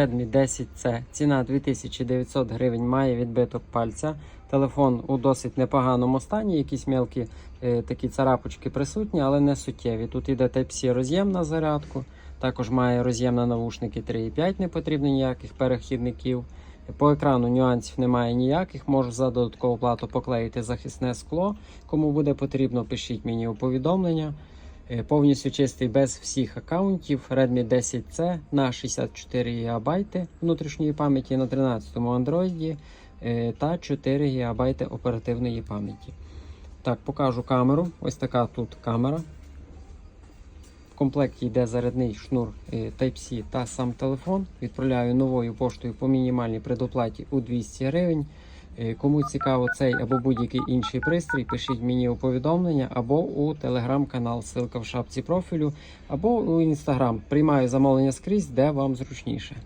Redmi 10C. Ціна 2900 гривень має відбиток пальця. Телефон у досить непоганому стані. Якісь мелкі е, такі царапочки присутні, але не суттєві. Тут іде Type-C роз'єм на зарядку. Також має роз'єм на навушники 3.5, не потрібно ніяких перехідників. По екрану нюансів немає ніяких. Можу за додаткову плату поклеїти захисне скло. Кому буде потрібно, пишіть мені у повідомлення. Е, Повністю чистий без всіх аккаунтів. Redmi 10C на 64 ГБ внутрішньої пам'яті на 13-му Android е, та 4 ГБ оперативної пам'яті. Так, покажу камеру. Ось така тут камера. В комплекті йде зарядний шнур е, Type-C та сам телефон. Відправляю новою поштою по мінімальній предоплаті у 200 гривень. Е, Кому цікаво цей або будь-який інший пристрій, пишіть мені у повідомлення або у телеграм-канал, ссылка в шапці профілю, або у інстаграм. Приймаю замовлення скрізь, де вам зручніше.